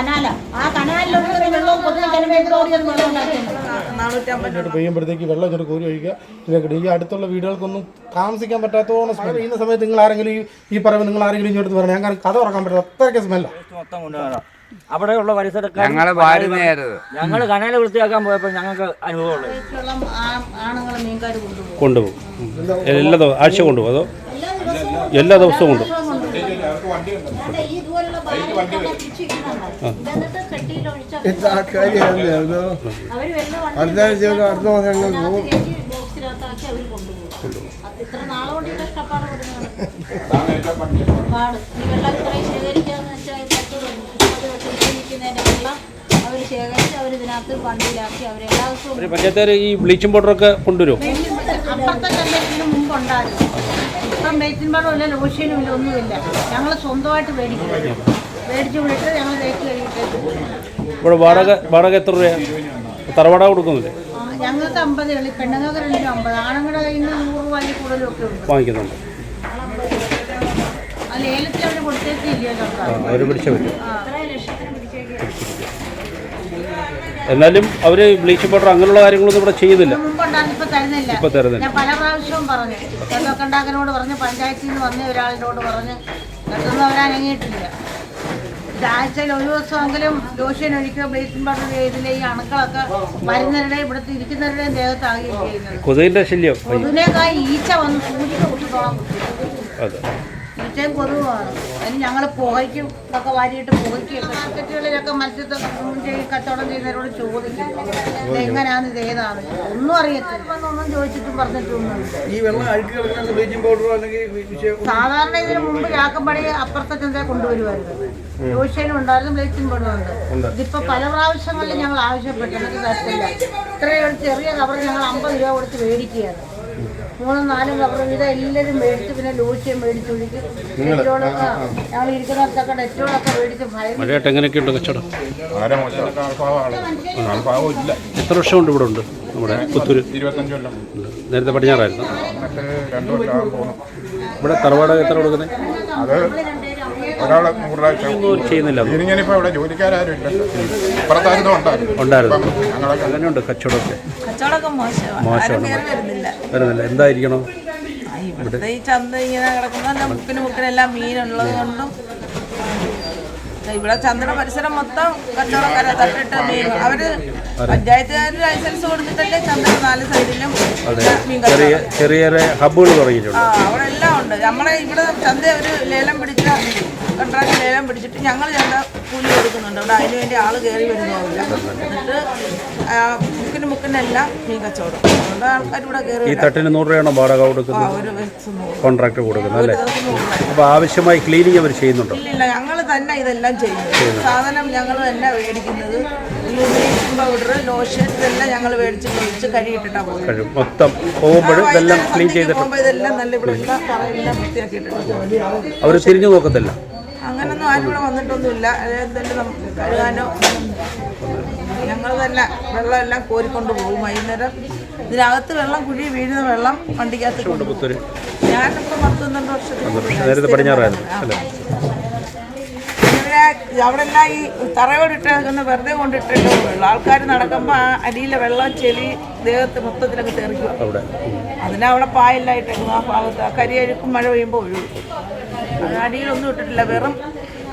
ആ വെള്ളവും പൊതുവെ വെള്ളം പെയ്യുമ്പോഴത്തേക്ക് വെള്ളം ഇങ്ങോട്ട് കോരി ഒഴിക്കുക. ഇതൊക്കെ ഈ അടുത്തുള്ള വീടുകൾക്കൊന്നും താമസിക്കാൻ പറ്റാത്തോണ സ്മെൽ ചെയ്യുന്ന സമയത്ത് നിങ്ങൾ ആരെങ്കിലും ഈ പറയുമ്പോൾ നിങ്ങൾ ആരെങ്കിലും ഇങ്ങോട്ട് പറഞ്ഞു ഞാൻ കഥ ഉറക്കാൻ പറ്റില്ല. അത്രയ്ക്ക് സ്മെല്ല മൊത്തം അവിടെയുള്ള പരിസരക്കാർ ഞങ്ങൾ ഞങ്ങൾ കനാല് വൃത്തിയാക്കാൻ പോയപ്പോൾ ഞങ്ങൾക്ക് മീൻകാർ കൊണ്ടുപോകും. എല്ലാ ആഴ്ച കൊണ്ടുപോകും. അതോ എല്ലാ ദിവസവും കൊണ്ടുപോകും. പഞ്ചായത്തുകാർ ഈ ബ്ലീച്ചിങ് പൗഡറൊക്കെ കൊണ്ടുവരും അപ്പുറത്തെ മുമ്പ് ഉണ്ടായിരുന്നു. ബേറ്റിംഗ് പാടും ഇല്ല ലോഷ്യനും ഇല്ല ഒന്നുമില്ല. ഞങ്ങൾ സ്വന്തമായിട്ട് മേടിക്കും. മേടിച്ച് വിളിട്ട് ഞങ്ങൾ തേച്ച് കഴിഞ്ഞിട്ട് ഇവിടെ വാടക വാടക എത്ര രൂപയാണ് തറവാട കൊടുക്കുന്നില്ലേ? ഞങ്ങൾക്ക് അമ്പത് കളി പെണ്ണുങ്ങൾക്ക് രണ്ടും അമ്പത്. ആണുങ്ങളുടെ കയ്യിൽ നിന്ന് നൂറ് രൂപ അതിൽ കൂടുതലൊക്കെ ഉണ്ട്. വാങ്ങിക്കുന്നുണ്ട്. ആ ലേലത്തിൽ അവർ കൊടുത്തേക്കില്ല അവർ പിടിച്ച പറ്റും. ആ. എന്നാലും അവർ ബ്ലീച്ച് പൗഡർ അങ്ങനെയുള്ള കാര്യങ്ങളൊന്നും ഇവിടെ ചെയ്യുന്നില്ല. മുമ്പുണ്ടായിരുന്നു ഇപ്പൊ തരുന്നില്ല. ഇപ്പൊ തരുന്നില്ല. ഞാൻ പല പ്രാവശ്യവും പറഞ്ഞു. വെള്ളമൊക്കെ പറഞ്ഞു പഞ്ചായത്തിൽ നിന്ന് വന്ന ഒരാളിനോട് പറഞ്ഞ് പെട്ടെന്ന് അവരനങ്ങിയിട്ടില്ല ആഴ്ചയിൽ ഒരു ദിവസമെങ്കിലും ലോഷൻ ഒഴിക്കുക ബ്ലീച്ചിങ് പൗഡർ ചെയ്തില്ലേ ഈ അണുക്കളൊക്കെ മരുന്നവരുടെയും ഇവിടുത്തെ ഇരിക്കുന്നവരുടെയും ദേഹത്താകുകയും ചെയ്യുന്നത്. കൊതുകിന്റെ ശല്യം. കൊതുകിനേക്കാൾ ഈച്ച വന്ന് സൂചിക കുത്തിത്തോളം അതെ. ഈച്ചയും കൊതുവാണ് അതിന് ഞങ്ങൾ പുകയ്ക്കും ഒക്കെ വാരിയിട്ട് പുകയ്ക്കും മാർക്കറ്റുകളിലൊക്കെ മത്സ്യത്തെ ചെയ്ത് കച്ചവടം ചെയ്യുന്നവരോട് ചോദിക്കും. ഇത് എങ്ങനെയാണ് ഇത് ഏതാണ്? ഒന്നും അറിയത്തില്ല. ഒന്നും ചോദിച്ചിട്ടും പറഞ്ഞിട്ടൊന്നും ഈ വെള്ളം അഴുക്ക് കിടക്കുന്ന ബ്ലീച്ചിങ് പൗഡറോ അല്ലെങ്കിൽ സാധാരണ ഇതിന് മുമ്പ് ചാക്കമ്പടി അപ്പുറത്തെ ചന്തയെ കൊണ്ടുവരുമായിരുന്നു. ജോഷ്യനും ഉണ്ടായിരുന്നു ബ്ലീച്ചിങ് പൗഡറുണ്ട് ഇതിപ്പോ പല പ്രാവശ്യങ്ങളിൽ ഞങ്ങൾ ആവശ്യപ്പെട്ടു. എനിക്ക് തരത്തില്ല. ഇത്രയും ചെറിയ കവർ ഞങ്ങൾ അമ്പത് രൂപ കൊടുത്ത് മേടിക്കുകയാണ്. മൂന്നും നാലും കവർ വീതം എല്ലാവരും മേടിച്ച് പിന്നെ ലൂഷ്യം മേടിച്ചൊഴിക്കും ഡെറ്റോളൊക്കെ ഞങ്ങൾ ഇരിക്കുന്നിടത്തൊക്കെ ഡെറ്റോളൊക്കെ മേടിച്ച് മഴയായിട്ട് എങ്ങനെയൊക്കെയുണ്ട് കച്ചവടം? എത്ര വർഷമുണ്ട് ഇവിടെ ഉണ്ട് നമ്മുടെ പുത്തൂര്. നേരത്തെ പടിഞ്ഞാറായിരുന്നു. ഇവിടെ തറവാടക എത്ര കൊടുക്കുന്നത് അത് ഒരാളെ നൂറ് ചെയ്യുന്നില്ല. ഇനിയിപ്പോൾ ഇവിടെ ജോലിക്കാരും ഉണ്ടായിരുന്നു. അങ്ങനെയുണ്ട് കച്ചവടമൊക്കെ. കച്ചവടമൊക്കെ മോശമാണ്. ആരും കയറി വരുന്നില്ല. വരുന്നില്ല. എന്തായിരിക്കണം? ഇവിടുത്തെ ഈ ചന്ത ഇങ്ങനെ കിടക്കുന്ന മുക്കിന് മുക്കിനെല്ലാം മീനുള്ളത് കൊണ്ടും ഇവിടെ ചന്തയുടെ പരിസരം മൊത്തം കച്ചവടക്കാരെ. തട്ടിട്ട് മീൻ. അവർ പഞ്ചായത്തുകാർ ലൈസൻസ് കൊടുത്തിട്ടല്ലേ ചന്തയുടെ നാല് സൈഡിലും മീൻ ചെറിയ ചെറിയ ഹബ്ബുകൾ തുടങ്ങിയിട്ടുണ്ട്. അവിടെ എല്ലാം ഉണ്ട്. നമ്മളെ ഇവിടെ ചന്ത ഒരു ലേലം പിടിച്ച കോൺട്രാക്ട് ലേലം പിടിച്ചിട്ട് ഞങ്ങൾ ചന്ത കൂലി കൊടുക്കുന്നുണ്ട് അവിടെ അതിന് വേണ്ടി ആൾ കയറി വരുന്നുണ്ട് എന്നിട്ട് മുക്കിന് മുക്കിനെല്ലാം മീൻ കച്ചവടം. അതുകൊണ്ട് ആൾക്കാർ ഇവിടെ കയറി ഈ തട്ടിന് നൂറ് രൂപയാണ് വാടക കൊടുക്കുന്നത്? ഒരു ദിവസം നൂറ്. കോൺട്രാക്ട് കൊടുക്കുന്നത് അല്ലേ? രൂപ. അപ്പോൾ ആവശ്യമായി ക്ലീനിങ് അവർ ചെയ്യുന്നുണ്ടോ? ഇല്ല ഞങ്ങൾ തന്നെ ഇതെല്ലാം ചെയ്യുന്നത് സാധനം ഞങ്ങൾ തന്നെ മേടിക്കുന്നത്. ബ്ലീച്ചിങ് പൗഡർ ലോഷൻ ഇതെല്ലാം ഞങ്ങൾ മേടിച്ച് കുളിച്ച് കഴുകിയിട്ടാണ് പോകുന്നത്. കഴിയും മൊത്തം പോകുമ്പോഴും ഇതെല്ലാം ക്ലീൻ ചെയ്തിട്ട് പോകുമ്പോൾ ഇതെല്ലാം നല്ല ഇവിടെ തറയെല്ലാം വൃത്തിയാക്കിയിട്ടുണ്ട്. അവർ തിരിഞ്ഞു നോക്കത്തില്ല. അങ്ങനൊന്നും ആരും ഇവിടെ വന്നിട്ടൊന്നുമില്ല. എന്തെങ്കിലും കഴുകാനോ ഞങ്ങൾ തന്നെ വെള്ളം എല്ലാം കോരിക്കൊണ്ട് പോകും വൈകുന്നേരം. ഇതിനകത്ത് വെള്ളം കുഴി വീഴുന്ന വെള്ളം വണ്ടിക്കകത്ത് കൊണ്ടുപോകും ഞാനിപ്പോൾ പത്ത് പന്ത്രണ്ട് വർഷത്തിൽ പടിഞ്ഞാറായിരുന്നു അവിടെ എല്ലാം ഈ തറയോടിട്ടേക്കുന്ന വെറുതെ കൊണ്ടിട്ടിട്ട് വെള്ളം. ആൾക്കാർ നടക്കുമ്പോൾ ആ അടിയിലെ വെള്ളം ചെളി ദേഹത്ത് മൊത്തത്തിലൊക്കെ തെറിക്കുക അവിടെ. അതിനവിടെ പായലായിട്ടേക്കുന്നു ആ ഭാഗത്ത് ആ കരിയഴുക്കും മഴ പെയ്യുമ്പോൾ ഒഴുകും. അത് അടിയിലൊന്നും ഇട്ടിട്ടില്ല. വെറും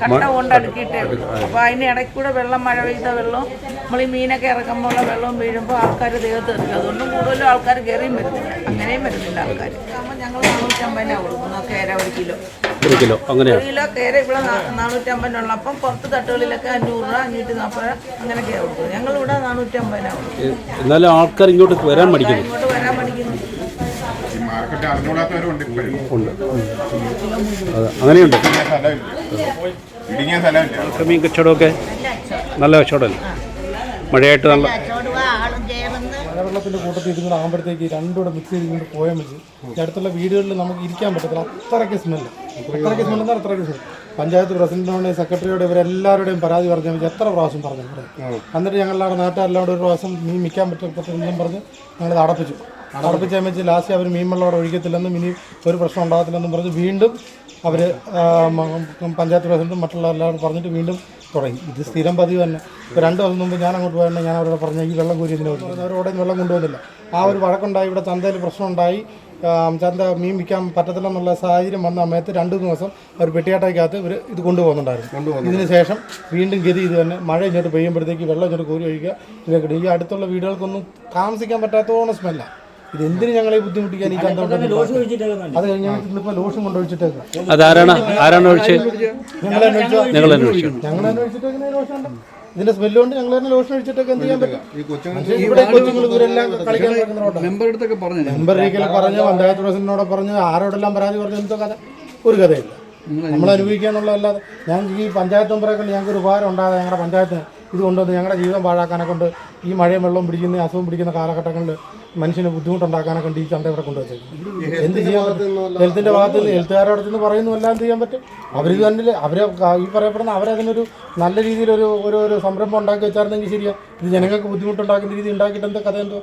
കട്ട കൊണ്ട് അടുക്കിയിട്ട് ഉള്ളൂ അപ്പോൾ അതിന്റെ ഇടയ്ക്ക് കൂടെ വെള്ളം മഴ പെയ്ത വെള്ളം നമ്മൾ ഈ മീനൊക്കെ ഇറക്കുമ്പോൾ ഉള്ള വെള്ളം വീഴുമ്പോൾ ആൾക്കാർ ദേഹത്ത് എറിക്കും അതുകൊണ്ടും കൂടുതലും ആൾക്കാർ കയറിയും വരുന്നില്ല അങ്ങനെയും വരുന്നില്ല ആൾക്കാർ ഞങ്ങൾ നാനൂറ്റമ്പതിനാണ് കൊടുക്കുന്നത് കേര ഒരു കിലോ. ഒരു കിലോ. അങ്ങനെയാണ് ഒരു കിലോ കേര ഇവിടെ നാനൂറ്റമ്പതിന് നാനൂറ്റമ്പതിനുള്ള അപ്പം പുറത്ത് തട്ടുകളിലൊക്കെ അഞ്ഞൂറ് രൂപ അഞ്ഞൂറ്റി നാൽപ്പത് രൂപ അങ്ങനെയൊക്കെയാണ് കൊടുക്കുന്നത് ഞങ്ങളിവിടെ നാനൂറ്റമ്പതിനാണ് കൊടുക്കുന്നത് എന്നാലും ആൾക്കാർ ഇങ്ങോട്ട് വരാൻ മടിക്കുന്നു. ഇങ്ങോട്ട് വരാൻ പഠിക്കുന്നു മാർക്കറ്റ് അറിഞ്ഞൂടാത്തവരുണ്ട് ഇപ്പോഴും. അങ്ങനെയുണ്ട്. മീൻ കച്ചവടമൊക്കെ നല്ല കച്ചവടമല്ലേ? മഴയായിട്ട് നല്ല മഴവെള്ളത്തിന്റെ കൂട്ടത്തിൽ ഇരുന്ന് കൂടെ ആകുമ്പോഴത്തേക്ക് രണ്ടുകൂടെ മിക്സ് ചെയ്ത് ഇങ്ങോട്ട് പോയാൽ മതി. ഈ അടുത്തുള്ള വീടുകളിൽ നമുക്ക് ഇരിക്കാൻ പറ്റത്തില്ല. അത്രയ്ക്ക് സ്മെല്ല് അത്രയ്ക്ക് സ്മെല്ല് എന്നാൽ അത്രയ്ക്ക് സ്മെല്ല് പഞ്ചായത്ത് പ്രസിഡന്റിനോട് സെക്രട്ടറിയോട് ഇവരെല്ലാവരുടെയും പരാതി പറഞ്ഞു മതി. എത്ര പ്രാവശ്യം പറഞ്ഞു ഇവിടെ? എന്നിട്ട് ഞങ്ങളുടെ നാട്ടുകാരെല്ലാം കൂടെ ഒരു പ്രാവശ്യം മീൻ മിക്കാൻ പറ്റത്തില്ലെന്നും പറഞ്ഞ് ഞങ്ങളത് അടപ്പിച്ചു. അടപ്പിച്ചേമിച്ച് ലാസ്റ്റ് അവർ മീൻ വെള്ളം അവിടെ ഒഴിക്കത്തില്ലെന്നും ഇനി ഒരു പ്രശ്നം ഉണ്ടാകത്തില്ലെന്നും പറഞ്ഞ് വീണ്ടും അവർ പഞ്ചായത്ത് പ്രസിഡന്റും മറ്റുള്ള എല്ലാവരും പറഞ്ഞിട്ട് വീണ്ടും തുടങ്ങി. ഇത് സ്ഥിരം പതിവ് തന്നെ. ഇപ്പോൾ രണ്ട് ദിവസം മുമ്പ് ഞാൻ അങ്ങോട്ട് പോയാൽ ഞാൻ അവരോട് പറഞ്ഞു ഈ വെള്ളം കോരി ഇതിന് അവരോടെ വെള്ളം കൊണ്ടുവന്നില്ല ആ ഒരു വഴക്കുണ്ടായി. ഇവിടെ ചന്തയിൽ പ്രശ്നമുണ്ടായി. ചന്ത മീൻ വിൽക്കാൻ പറ്റത്തില്ലെന്നുള്ള സാഹചര്യം വന്ന സമയത്ത് രണ്ട് മൂന്ന് ദിവസം അവർ പെട്ടിയാട്ടയ്ക്കകത്ത് ഇവർ ഇത് കൊണ്ടുപോകുന്നുണ്ടായിരുന്നു. ഇതിന് ശേഷം വീണ്ടും ഗതി ഇത് തന്നെ. മഴ ഇങ്ങോട്ട് പെയ്യുമ്പോഴത്തേക്ക് വെള്ളം ഇങ്ങോട്ട് കോരി ഒഴിക്കുക. ഇതൊക്കെ ഈ അടുത്തുള്ള വീടുകൾക്കൊന്നും താമസിക്കാൻ പറ്റാത്ത സ്മെല്ല. ഇത് എന്തിന് ഞങ്ങളെ ബുദ്ധിമുട്ടിക്കാൻ ഈ കൊണ്ടുവന്നിട്ട് അത് കഴിഞ്ഞ് ഇന്നിപ്പോൾ ലോഷൻ കൊണ്ടുവച്ചിട്ടേക്കാം. അതാരാണ്? ആരാണ് ഒഴിച്ചത് ഞങ്ങൾ അന്വേഷിച്ചോ നിങ്ങൾ അന്വേഷിച്ചു ഞങ്ങൾ അന്വേഷിച്ചിട്ടേക്കുന്ന ലോഷൻ ഉണ്ട്. ഇതിന്റെ സ്മെല്ല് കൊണ്ട് ഞങ്ങൾ തന്നെ ലോഷൻ ഒഴിച്ചിട്ടൊക്കെ എന്ത് ചെയ്യാൻ പറ്റും? ഇവിടെ കൊച്ചുങ്ങൾ ഇവരെല്ലാം കളിക്കാൻ അടുത്തൊക്കെ പറഞ്ഞു മെമ്പർ ഒരിക്കൽ പറഞ്ഞ് പഞ്ചായത്ത് പ്രസിഡന്റിനോട് പറഞ്ഞു ആരോടെല്ലാം പരാതി പറഞ്ഞു എന്തോ കഥ. ഒരു കഥയില്ല. നമ്മൾ അനുഭവിക്കുക എന്നുള്ളതല്ലാതെ ഞാൻ ഈ പഞ്ചായത്ത് മെമ്പറൊക്കെ ഞങ്ങൾക്ക് ഒരു ഉപകാരം ഉണ്ടാകാതെ ഞങ്ങളുടെ പഞ്ചായത്തിന് ഇത് കൊണ്ടുവന്ന് ഞങ്ങളുടെ ജീവിതം പാഴാക്കാനെ കൊണ്ട് ഈ മഴയും വെള്ളവും പിടിക്കുന്ന അസുഖം പിടിക്കുന്ന കാലഘട്ടങ്ങളിൽ മനുഷ്യന് ബുദ്ധിമുട്ടുണ്ടാക്കാനെ കൊണ്ട് ഈ ചന്ത ഇവിടെ കൊണ്ടുവച്ചേക്കും എന്ത് ചെയ്യാൻ പറ്റും? ഹെൽത്തിന്റെ ഭാഗത്ത് നിന്ന് ഹെൽത്തുകാരുടെ അടുത്ത് നിന്ന് പറയുന്നു എല്ലാം എന്ത് ചെയ്യാൻ പറ്റും? അവരിത് തന്നെ അവരെ ഈ പറയപ്പെടുന്ന അവരതിനൊരു നല്ല രീതിയിൽ ഒരു ഒരു ഒരു സംരംഭം ഉണ്ടാക്കി വെച്ചായിരുന്നെങ്കിൽ ശരിയാ. ഇത് ജനങ്ങൾക്ക് ബുദ്ധിമുട്ടുണ്ടാക്കുന്ന രീതി ഉണ്ടാക്കിയിട്ട് എന്താ കഥ എന്തോ?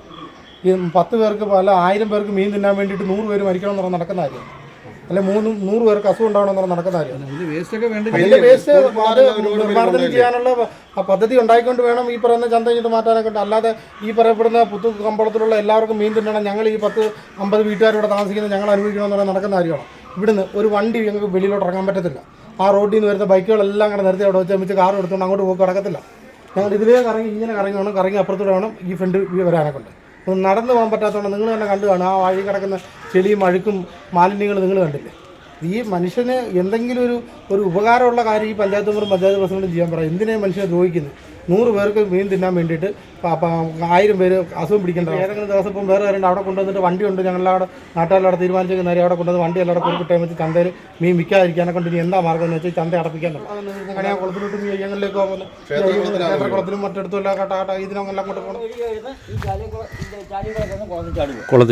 ഈ പത്ത് പേർക്ക് പല ആയിരം പേർക്ക് മീൻ തിന്നാൻ വേണ്ടിയിട്ട് നൂറ് പേര് മരിക്കണം എന്ന് പറഞ്ഞാൽ നടക്കുന്ന കാര്യം. അല്ലെ മൂന്ന് നൂറ് പേർക്ക് അസുഖം ഉണ്ടാവണം നടക്കുന്ന കാര്യം. വേസ്റ്റ് നിർമ്മാർജനം ചെയ്യാനുള്ള പദ്ധതി ഉണ്ടായിക്കൊണ്ട് വേണം ഈ പറയുന്ന ചന്ത ഇങ്ങോട്ട് മാറ്റാനൊക്കെ. അല്ലാതെ ഈ പറയപ്പെടുന്ന പുത്തു കമ്പളത്തിലുള്ള എല്ലാവർക്കും മീൻ തിന്നണം ഞങ്ങൾ ഈ പത്ത് അമ്പത് വീട്ടുകാരോട് താമസിക്കുന്ന ഞങ്ങൾ അനുഭവിക്കണമെന്ന് പറഞ്ഞാൽ നടക്കുന്ന കാര്യമാണ്. ഇവിടുന്ന് ഒരു വണ്ടി ഞങ്ങൾക്ക് വെളിയിലോട്ട് ഇറങ്ങാൻ പറ്റത്തില്ല. ആ റോഡിൽ നിന്ന് വരുന്ന ബൈക്കുകളെല്ലാം കൂടെ നിർത്തി അവിടെ വെച്ച് വെച്ച് കാർ എടുത്തുകൊണ്ട് അങ്ങോട്ട് പോക്ക് കിടക്കത്തില്ല ഞങ്ങൾ ഇതിലേ കറങ്ങി ഇങ്ങനെ കറങ്ങി വേണം കറങ്ങി അപ്പുറത്തൂടെ വേണം ഈ ഫ്രണ്ട് വരാനൊക്കെ ഉണ്ട്. നടന്നു പോകാൻ പറ്റാത്തതുകൊണ്ട് നിങ്ങൾ തന്നെ കണ്ടു കാണും. ആ വഴി കിടക്കുന്ന ചെളിയും അഴുക്കും മാലിന്യങ്ങൾ നിങ്ങൾ കണ്ടില്ലേ? ഈ മനുഷ്യന് എന്തെങ്കിലും ഒരു ഒരു ഉപകാരമുള്ള കാര്യം ഈ പഞ്ചായത്ത് മെമ്പറും പഞ്ചായത്ത് പ്രസിഡന്റും ചെയ്യാൻ പറയാം. എന്തിനാണ് മനുഷ്യനെ ദ്രോഹിക്കുന്നത് നൂറ് പേർക്ക് മീൻ തിന്നാൻ വേണ്ടിയിട്ട് ആയിരം പേര് അസുഖം പിടിക്കേണ്ട ഏതെങ്കിലും ദിവസം ഇപ്പം വേറെ ആരുണ്ട് അവിടെ കൊണ്ടുവന്നിട്ട് വണ്ടി ഉണ്ട് ഞങ്ങളവിടെ നാട്ടുകാരുടെ തീരുമാനിച്ചു നേരെ അവിടെ കൊണ്ടുവന്ന് വണ്ടി എല്ലാവിടെ ടൈം വെച്ച് ചന്തയിൽ മീൻ വിൽക്കാതിരിക്കാനെ കൊണ്ട് ഇനി എന്താ മാർഗം എന്ന് വെച്ചാൽ ചന്ത അടപ്പിക്കാൻ കണിയാ കുളത്തിലോട്ട് മീൻ അയ്യങ്ങളിലേക്ക് പോകുന്നത്. ക്ഷേത്രക്കുളത്തിലും മറ്റിടത്തും എല്ലാം കട്ടാട്ട കട്ട ഇതിനെല്ലാം അങ്ങോട്ട് പോകണം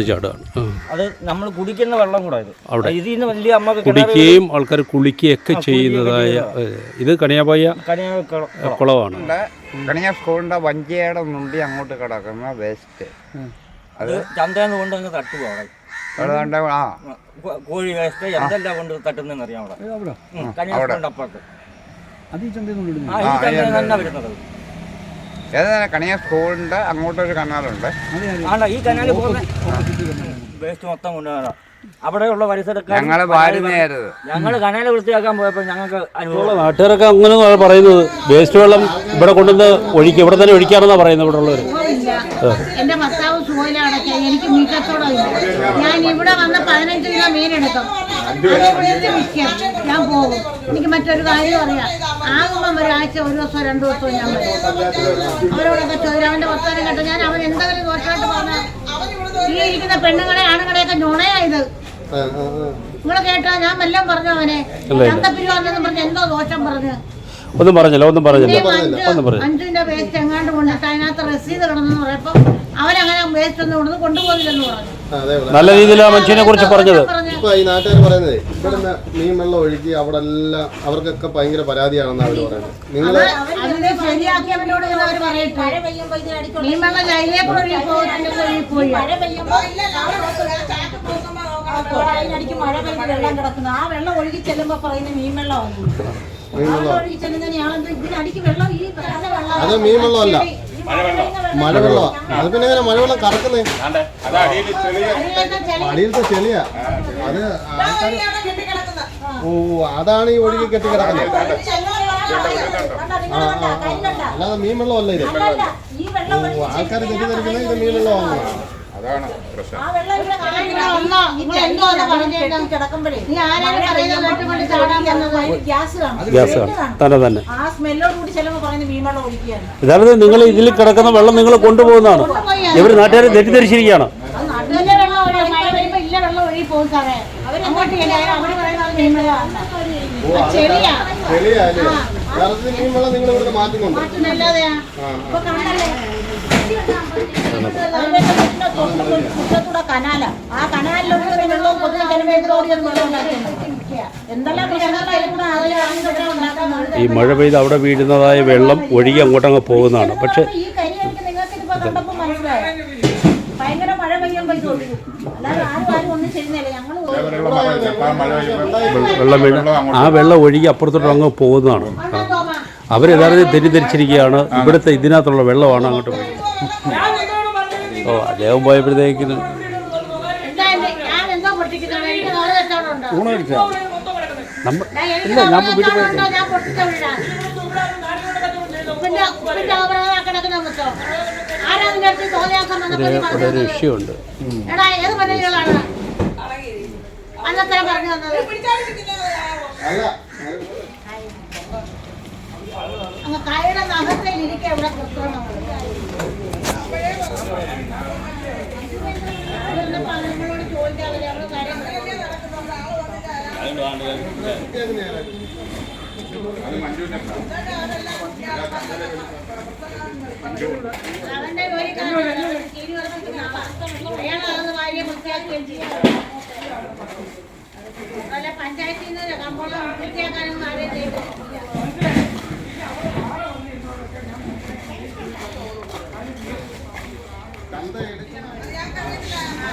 ചാടുകയാണ് അത് നമ്മൾ കുടിക്കുന്ന വെള്ളം കൂടെ ഇത്. അവിടെ. ഇതിൽ നിന്ന് വലിയ അമ്മ കുടിക്കുകയും ആൾക്കാർ കുളിക്കുകയൊക്കെ ചെയ്യുന്നതായ ഇത് കണിയാപായ കനിയാ കുളമാണ് കണിയ സ്കൂളിന്റെ വഞ്ചിയുടെ നുണ്ടി അങ്ങോട്ട് കിടക്കുന്ന വേസ്റ്റ് അത് ചന്തയെന്ന് കൊണ്ട് അങ്ങ് തട്ടുക അവിടെ? അതുകൊണ്ട് ആ. കോഴി വേസ്റ്റ് എന്തെല്ലാം കൊണ്ട് തട്ടുന്നതെന്ന് അറിയാം അവിടെ? കന്യാസ്കുളിന്റെ അപ്പുറത്ത് അത് ഈ ചന്തയിൽ തന്നെ വരുന്നത്. ഏതാണ് കണിയ സ്കൂളിന്റെ അങ്ങോട്ടൊരു കനാലുണ്ട്. ആണ്ട ഈ കനാലിൽ പോകുന്ന വേസ്റ്റ് മൊത്തം കൊണ്ടുവരാം അവിടെയുള്ള പരിസരക്കാർ ഞങ്ങൾ വാരുന്നേരുത് ഞങ്ങൾ കനാല് വൃത്തിയാക്കാൻ പോയപ്പോൾ ഞങ്ങൾക്ക് അനുഭവം നാട്ടുകാരൊക്കെ അങ്ങനെ പറയുന്നത്. വേസ്റ്റ് വെള്ളം ഇവിടെ കൊണ്ടുവന്ന് ഒഴിക്കുക ഇവിടെ തന്നെ ഒഴിക്കാണെന്നാണ് പറയുന്നത് ഇവിടെ ഉള്ളവർ എന്റെ ഭർത്താവ് സുഖയിലടക്കാൻ എനിക്ക് മീൻ ഞാൻ ഇവിടെ വന്ന പതിനഞ്ച് കിലോ മീൻ എടുക്കും. ഞാൻ പോകും. എനിക്ക് മറ്റൊരു കാര്യം അറിയാം. ആകുമ്പം ഒരാഴ്ച ഒരു ദിവസം രണ്ടു ദിവസവും ഞാൻ വരും. അവരോടൊക്കെ ചോദിച്ചു അവന്റെ വർത്താനം കേട്ടോ ഞാൻ അവൻ എന്തെങ്കിലും ദോഷമായിട്ട് പറഞ്ഞ ഈ ഇരിക്കുന്ന പെണ്ണുങ്ങളെ ആണുങ്ങളെയൊക്കെ നുണയായത് നിങ്ങളെ കേട്ടാ ഞാൻ എല്ലാം പറഞ്ഞു അവനെ? ചന്തപ്പിരിവാന്നെന്ന് പറഞ്ഞ് എന്തോ ദോഷം പറഞ്ഞു. ഒന്നും പറഞ്ഞില്ല ഒന്നും പറഞ്ഞില്ല. ഒന്നും പറഞ്ഞില്ല. അഞ്ചിന്റെ വേസ്റ്റ് എങ്ങാണ്ട് കൊണ്ടിട്ട് അതിനകത്ത് റസീത് കിടന്നു പറയപ്പോ അവരങ്ങനെ വേസ്റ്റ് ഒന്നും കൊണ്ടു കൊണ്ടുപോകില്ലെന്ന് പറഞ്ഞു. നല്ല രീതിയിൽ ആ മനുഷ്യനെ കുറിച്ച് പറഞ്ഞത്. പറഞ്ഞു ഇപ്പൊ ഈ നാട്ടുകാർ പറയുന്നത് ഇവിടെ മീൻ വെള്ളം ഒഴുകി അവിടെ എല്ലാം അവർക്കൊക്കെ ഭയങ്കര പരാതിയാണെന്ന് അവർ പറയുന്നത്. നിങ്ങൾ അതിനെ ശരിയാക്കിയവനോട് ഇങ്ങനെ അവർ പറയട്ടെ. മീൻ വെള്ളം ലൈലേ കൂടെ ഒഴുകി പോകത്തില്ല ഒഴുകി പോയി അതിനടിക്ക് മഴ പെയ്ത് വെള്ളം കിടക്കുന്നു. ആ വെള്ളം ഒഴുകി ചെല്ലുമ്പോ പറയുന്ന മീൻ ഒഴുകി ഇതിനടിക്ക് വെള്ളം ഈ വെള്ളം അത് മീൻ വെള്ളമല്ല. മഴവെള്ളമാണ് അത് പിന്നെ എങ്ങനെ മഴവെള്ളം കറക്കുന്നേ? അടിയിലത്തെ ചെളിയാ. അത് ഓ അതാണ് ഈ ഒഴുകി കെട്ടി കിടക്കുന്നത്. ആ ആ ആ. അല്ലാതെ മീൻ വെള്ളമല്ല ഇത്. ഓ ആൾക്കാർ തെറ്റിദ്ധരിക്കുന്നത് ഇത് മീൻ വെള്ളമാണ് അതാണ് പ്രശ്നം. ഇവിടെ ഇവിടെ ഗ്യാസ് തന്നെ തന്നെ. ഇതാണ് നിങ്ങൾ ഇതിൽ കിടക്കുന്ന വെള്ളം നിങ്ങൾ കൊണ്ടുപോകുന്നതാണ്. ഇവർ നാട്ടുകാരെ തെറ്റിദ്ധരിച്ചിരിക്കുകയാണ്. ചെളിയാ. ചെളിയാ അല്ലേ? യഥാർത്ഥത്തിൽ മീൻ വെള്ളം നിങ്ങൾ ഇവിടുന്ന് മാറ്റുന്നുണ്ട് മുറ്റത്തൂടെ കനാല. ആ വെള്ളവും പൊതുവെ ഉണ്ടാക്കുന്നത്? ഈ മഴ പെയ്ത് അവിടെ വീഴുന്നതായ വെള്ളം ഒഴുകി അങ്ങോട്ടങ്ങ് പോകുന്നതാണ്. പക്ഷെ ഭയങ്കര മഴ ഇത് ഒഴുകും. വെള്ളം വീണ് ആ വെള്ളം ഒഴുകി അപ്പുറത്തോട്ട് അങ്ങ് പോകുന്നതാണ്. അവരെല്ലാവരും തെറ്റിദ്ധരിച്ചിരിക്കുകയാണ്. ഇവിടുത്തെ ഇതിനകത്തുള്ള വെള്ളമാണ് അങ്ങോട്ട് പോകുന്നത്. ഓ അദ്ദേഹം പോയപ്പോഴത്തേക്കിനും എന്താ എന്റെ- ഞാൻ എന്താ പൊട്ടിക്കുന്നത് എനിക്ക് നാളെ കച്ചവടമുണ്ടോ? നമ്മൾ ഞാൻ എനിക്ക് നാളെ ഞാൻ പൊട്ടിച്ച വീടാ. ഉപ്പിന്റെ ഉപ്പിന്റെ കവറാ കിടക്കുന്ന മൊത്തം. ആരാ നിന്റെ അടുത്ത് തോന്നിയാക്കാൻ വന്നപ്പോ നീ ഇവിടെ ഒരു? വിഷയമുണ്ട് അങ്ങ് കൈയുടെ നഖത്തിൽ ഇരിക്കുക ഇവിടെ കൃത്രിമം നമ്മളോട് ചോദിക്കാതെ അവിടെ കാര്യം അവന്റെ ജോലിക്കാരൻ ചിരി വർദ്ധിക്കുന്ന അയാളാണെന്ന് ഭാര്യ വൃത്തിയാക്കുകയും ചെയ്യാം അതുപോലെ പഞ്ചായത്തിൽ നിന്ന് കമ്പോളം വൃത്തിയാക്കാനൊന്നും ആരെയും ചെയ്തിട്ടില്ല സാധാരണ അങ്ങനെയൊക്കെ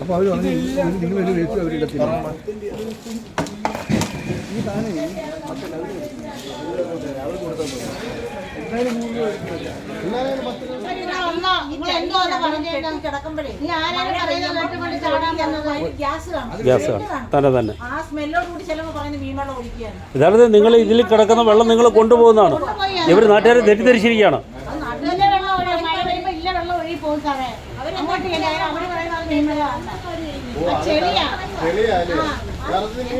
അപ്പോൾ അവർ പറഞ്ഞു നിങ്ങൾ ഒരു വേസ്റ്റ് അവരിടത്തില്ല ഈ സാധനം വന്നോ? നിങ്ങൾ എന്തോ ഒന്ന് പറഞ്ഞേക്കാം. നീ ആരാണ് പറയുന്നത് കേട്ടുകൊണ്ട് ചാടാൻ വന്നത്? ഗ്യാസ് തന്നെ തന്നെ യഥാർത്ഥത്തിൽ നിങ്ങൾ ഇതിൽ കിടക്കുന്ന വെള്ളം നിങ്ങൾ കൊണ്ടുപോകുന്നതാണ് ഇവർ നാട്ടുകാരെ തെറ്റിദ്ധരിച്ചിരിക്കുകയാണ് ഇല്ല വെള്ളം ഒഴി- മഴ പെയ്യുമ്പോ ഇല്ല വെള്ളം ഒഴുകി പോകും സാറേ. അങ്ങോട്ട് ചെല്ലാൻ അവർ പറയുന്നത് മീൻവെള്ളമാണ്. ആ ചെളിയാ. ചെളിയല്ലേ യഥാർത്ഥത്തിൽ മീൻ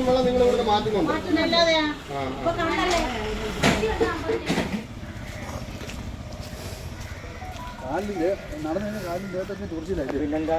വെള്ളം നിങ്ങൾ ഇവിടുന്ന് മാറ്റുന്നുണ്ട്? നടന്നു കാലിൽ ദേഹത്തൊക്കെ തുറച്ചില്ല പിന്നെന്താ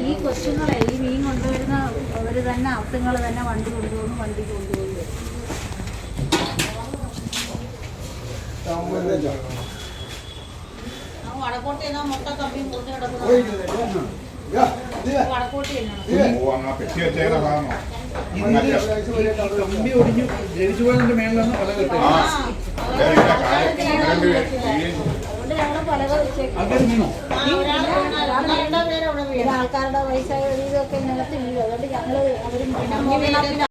ഈ കൊച്ചുങ്ങളെ ഈ മീൻ കൊണ്ടുവരുന്ന അവർ തന്നെ അർത്ഥങ്ങൾ തന്നെ വണ്ടി കൊണ്ടുപോകുന്നു വണ്ടി കൊണ്ടുപോകുന്നു ആ വടക്കോട്ട് മൊത്തം കമ്പിയും പൊട്ടി കിടക്കുന്നു. വടക്കോട്ട് പെട്ടി വെച്ചേക്കുന്ന ഭാഗമോ കമ്പി ഒടിഞ്ഞു ജനിച്ചു പോയതിന്റെ മേളിലാണ് പല കെട്ടി ആൾക്കാരുടെ പൈസ ഇതൊക്കെ നിലത്ത് വീഴും. അതുകൊണ്ട് ഞങ്ങൾ അവരും